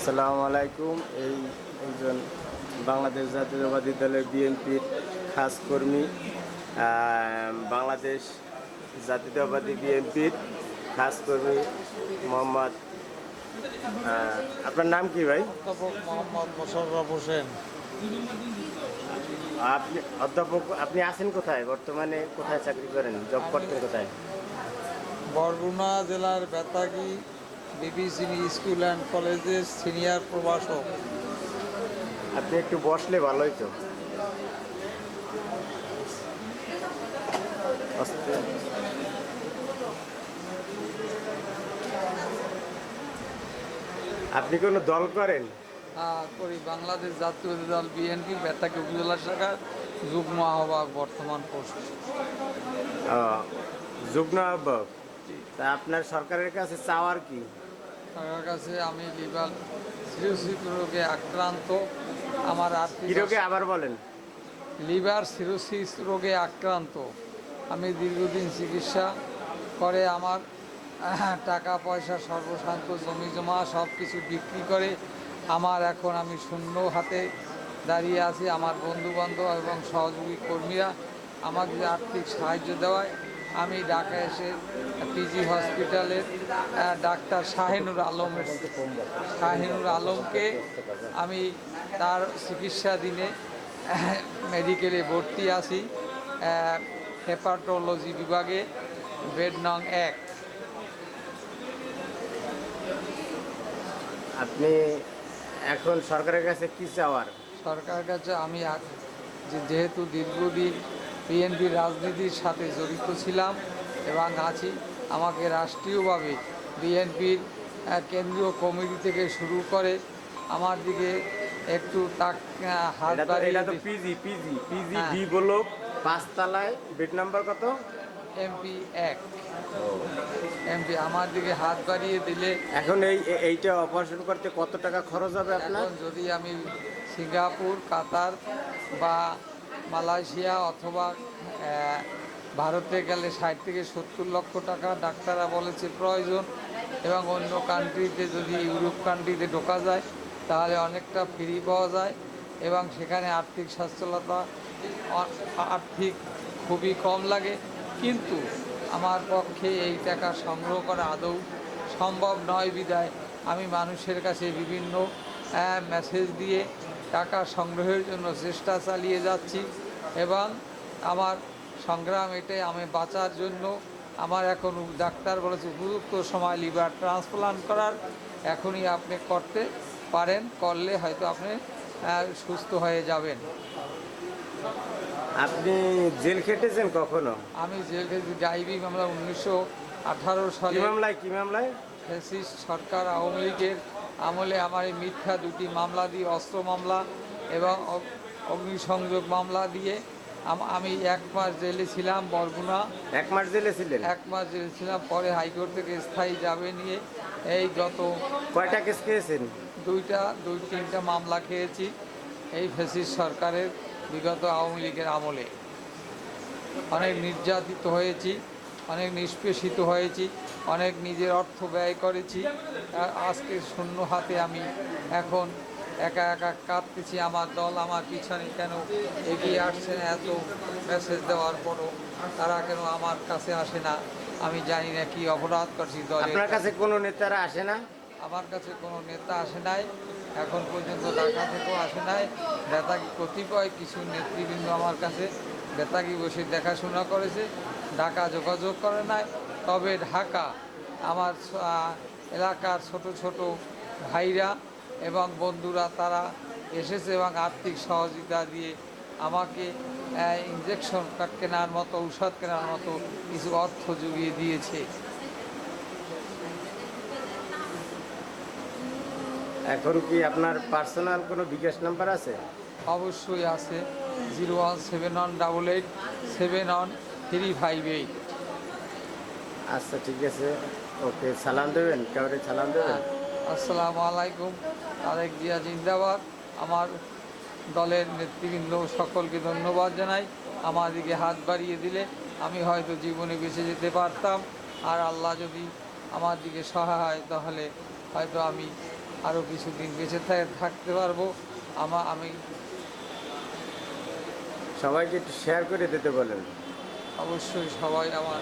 আসসালামু আলাইকুম। এই একজন বাংলাদেশ জাতীয়তাবাদী দলের বিএনপির খাস কর্মী বাংলাদেশ জাতীয়তাবাদী বিএনপির খাস কর্মী মোহাম্মদ আপনার নাম কি ভাই? অধ্যাপক মোহাম্মদ মোশাররফ হোসেন। আপনি অধ্যাপক আপনি আছেন কোথায়? বর্তমানে কোথায় চাকরি করেন? জব করতেন কোথায়? বরগুনা জেলার বেতাগি বিবিসিনি স্কুল অ্যান্ড কলেজের সিনিয়র প্রভাষক। আপনি একটু বসলে ভালোই তো আপনি কোনো দল করেন? আহ, করি। বাংলাদেশ জাতীয় দল বিএনপি বেতাগি উপজেলা শাখার যুগ্ম আহ্বায়ক বর্তমান পোস্ট। যুগ্ম আহ্বায়ক? তা আপনার সরকারের কাছে চাওয়ার কি? তার কাছে আমি লিভার সিরোসিস রোগে আক্রান্ত আমার আর্থিক রোগে? আবার বলেন। লিভার সিরোসিস রোগে আক্রান্ত। আমি দীর্ঘদিন চিকিৎসা করে আমার টাকা পয়সা সর্বশান্ত জমি জমা সব কিছু বিক্রি করে আমার এখন আমি শূন্য হাতে দাঁড়িয়ে আছি। আমার বন্ধুবান্ধব এবং সহযোগী কর্মীরা আমাকে আর্থিক সাহায্য দেওয়ায় আমি ঢাকা এসে পিজি হসপিটালের ডাক্তার শাহিনুর আলমের শাহিনুর আলমকে আমি তার চিকিৎসাধীনে মেডিকেলে ভর্তি আছি হেপাটোলজি বিভাগে বেড নং এক। আপনি এখন সরকারের কাছে কি চাওয়ার? সরকারের কাছে আমি যেহেতু দীর্ঘদিন বিএনপির রাজনীতির সাথে জড়িত ছিলাম এবং আছি আমাকে রাষ্ট্রীয়ভাবে বিএনপির কেন্দ্রীয় কমিটি থেকে শুরু করে আমার দিকে একটু তাক হাত বাড়িয়ে পিজি পিজি পিজি হ্যাঁ। বি পাঁচতলায় বেড নাম্বার কত? এমপি এক। এমপি আমার দিকে হাত বাড়িয়ে দিলে এখন এই এইটা অপারেশন করতে কত টাকা খরচ হবে আপনার? এখন যদি আমি সিঙ্গাপুর কাতার বা মালয়েশিয়া অথবা ভারতে গেলে ষাট থেকে সত্তর লক্ষ টাকা ডাক্তাররা বলেছে প্রয়োজন এবং অন্য কান্ট্রিতে যদি ইউরোপ কান্ট্রিতে ঢোকা যায়, তাহলে অনেকটা ফ্রি পাওয়া যায় এবং সেখানে আর্থিক সচ্ছলতা আর্থিক খুবই কম লাগে। কিন্তু আমার পক্ষে এই টাকা সংগ্রহ করা আদৌ সম্ভব নয় বিদায় আমি মানুষের কাছে বিভিন্ন মেসেজ দিয়ে টাকা সংগ্রহের জন্য চেষ্টা চালিয়ে যাচ্ছি। এবং আমার সংগ্রাম এটাই আমি বাঁচার জন্য আমার এখন ডাক্তার বলেছে উপযুক্ত সময় লিভার ট্রান্সপ্লান্ট করার এখনই আপনি করতে পারেন করলে হয়তো আপনি সুস্থ হয়ে যাবেন। আপনি জেল খেটেছেন কখনো? আমি জেল খেয়েছি ডাইবি মামলা উনিশশো আঠারো সালে। মামলায় কি মামলায়? ফ্যাসিস্ট সরকার আওয়ামী লীগের আমলে আমার এই মিথ্যা দুটি মামলা দিয়ে অস্ত্র মামলা এবং অগ্নিসংযোগ মামলা দিয়ে আমি এক মাস জেলে ছিলাম বরগুনা। এক মাস জেলে ছিলেন? এক মাস জেলে ছিলাম পরে হাইকোর্ট থেকে স্থায়ী যাবে নিয়ে এই গত কয়টা কেস খেয়েছেন? দুইটা দুই তিনটা মামলা খেয়েছি এই ফ্যাসিস্ট সরকারের বিগত আওয়ামী লীগের আমলে। অনেক নির্যাতিত হয়েছি অনেক নিষ্পেষিত হয়েছি অনেক নিজের অর্থ ব্যয় করেছি। আজকে শূন্য হাতে আমি এখন একা একা কাঁদতেছি আমার দল আমার পিছনে কেন এগিয়ে আসছে না? এত মেসেজ দেওয়ার পরও তারা কেন আমার কাছে আসে না? আমি জানি না কি অপরাধ করছি দলের আপনার কাছে। কোনো নেতারা আসে না? আমার কাছে কোনো নেতা আসে নাই এখন পর্যন্ত ঢাকা থেকেও আসে নাই। বেতাগি কতিপয় কিছু নেতৃবৃন্দ আমার কাছে বেতাগি বসে দেখাশোনা করেছে ঢাকা যোগাযোগ করে নাই। তবে ঢাকা আমার এলাকার ছোট ছোট ভাইরা এবং বন্ধুরা তারা এসেছে এবং আর্থিক সহযোগিতা দিয়ে আমাকে ইঞ্জেকশন কেনার মতো ঔষধ কেনার মতো কিছু অর্থ জুগিয়ে দিয়েছে। এখন কি আপনার পার্সোনাল কোনো বিকাশ নাম্বার আছে? অবশ্যই আছে। Zero one seven one double eight seven one three five eight আচ্ছা ঠিক আছে। ওকে সালাম দেবেন কাউরে সালাম দেবেন। আসসালামু আলাইকুম। তারেক জিয়া জিন্দাবাদ। আমার দলের নেতৃবৃন্দ সকলকে ধন্যবাদ জানাই। আমার দিকে হাত বাড়িয়ে দিলে আমি হয়তো জীবনে বেঁচে যেতে পারতাম। আর আল্লাহ যদি আমার দিকে সহায় হয় তাহলে হয়তো আমি আরও কিছুদিন বেঁচে থাকতে পারব। আমা আমি সবাইকে একটু শেয়ার করে দিতে বলেন। অবশ্যই সবাই আমার